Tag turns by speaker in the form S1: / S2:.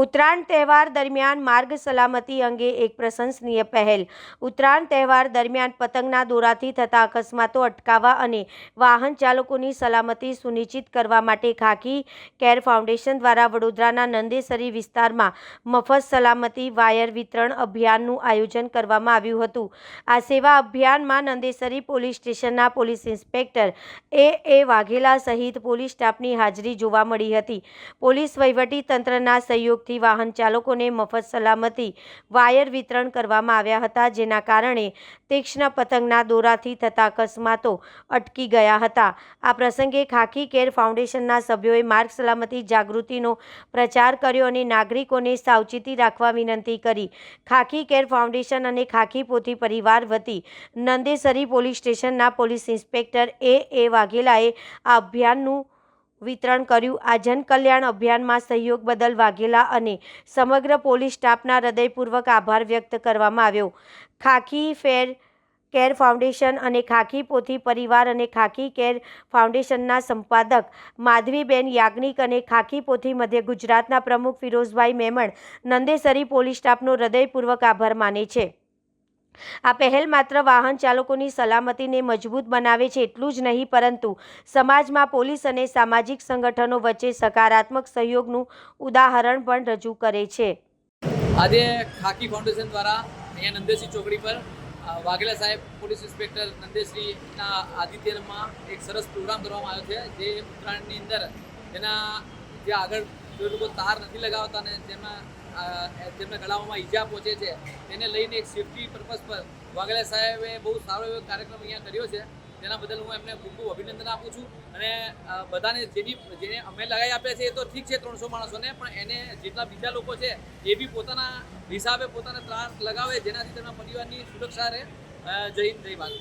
S1: ઉત્તરાયણ તહેવાર દરમિયાન માર્ગ સલામતી અંગે એક પ્રશંસનીય પહેલ. ઉત્તરાયણ તહેવાર દરમિયાન પતંગના દોરાથી થતા અકસ્માતો અટકાવવા અને વાહન ચાલકોની સલામતી સુનિશ્ચિત કરવા માટે ખાકી કેર ફાઉન્ડેશન દ્વારા વડોદરાના નંદેસરી વિસ્તારમાં મફત સલામતી વાયર વિતરણ અભિયાનનું આયોજન કરવામાં આવ્યું હતું. આ સેવા અભિયાનમાં નંદેસરી પોલીસ સ્ટેશનના police inspector A. A. Vaghela સહિત પોલીસ સ્ટાફની હાજરી જોવા મળી હતી. પોલીસ વહીવટી તંત્રના સહયોગથી વાહન ચાલકોને મફત સલામતી વાયર વિતરણ કરવામાં આવ્યા હતા, જેના કારણે તીક્ષ્ણ પતંગના દોરાથી થતા અકસ્માતો અટકી ગયા હતા. આ પ્રસંગે ખાખી કેર ફાઉન્ડેશનના સભ્યોએ માર્ગ સલામતી જાગૃતિનો પ્રચાર કર્યો અને નાગરિકોને સાવચેતી રાખવા વિનંતી કરી. ખાખી કેર ફાઉન્ડેશન અને ખાખી પોથી પરિવાર વતી નંદેસરી પોલીસ સ્ટેશનના પોલીસ ઇન્સ્પેક્ટર એ. એ. વાઘેલાએ આ અભિયાનનું વિતરણ કર્યું. આ જનકલ્યાણ અભિયાનમાં સહયોગ બદલ વાઘેલા અને સમગ્ર પોલીસ સ્ટાફના હૃદયપૂર્વક આભાર વ્યક્ત કરવામાં આવ્યો. ખાખી ફેર, કેર ફાઉન્ડેશન અને ખાખી પોથી પરિવાર અને ખાખી કેર ફાઉન્ડેશનના સંપાદક માધવીબેન યાજ્ઞિક અને ખાખી પોથી મધ્ય ગુજરાતના પ્રમુખ ફિરોઝભાઈ મેમણ નંદેસરી પોલીસ સ્ટાફનો હૃદયપૂર્વક આભાર માને છે. આ પહેલ માત્ર વાહન ચાલકોની સલામતીને મજબૂત બનાવે છે એટલું જ નહીં, પરંતુ સમાજમાં પોલીસ અને સામાજિક સંગઠનો વચ્ચે સકારાત્મક સહયોગનું ઉદાહરણ પણ રજૂ કરે છે.
S2: આજે ખાકી ફાઉન્ડેશન દ્વારા અહીંયા નંદેશી ચોકડી પર વાઘેલા સાહેબ પોલીસ ઇન્સ્પેક્ટર નંદેશ્રીના આદિત્યમાં એક સરસ પ્રોગ્રામ કરવામાં આવ્યો છે, જે ઉત્તરાયણની અંદર તેના જે આગળ તાર નથી લગાવતા અને જેમાં તેમના ગળાઓમાં ઈજા પહોંચે છે. તેને લઈને એક સેફ્ટી પર્પઝ પર વાઘેલા સાહેબે બહુ સારો એવો કાર્યક્રમ અહીંયા કર્યો છે. તેના બદલ હું એમને ખૂબ ખૂબ અભિનંદન આપું છું. અને બધાને જેની જેને અમે લગાવી આપ્યા છે એ તો ઠીક છે ત્રણસો માણસોને, પણ એને જેટલા બીજા લોકો છે એ બી પોતાના હિસાબે પોતાને ત્રાસ લગાવે, જેનાથી તેમના પરિવારની સુરક્ષા રહે. જય જય ભારત.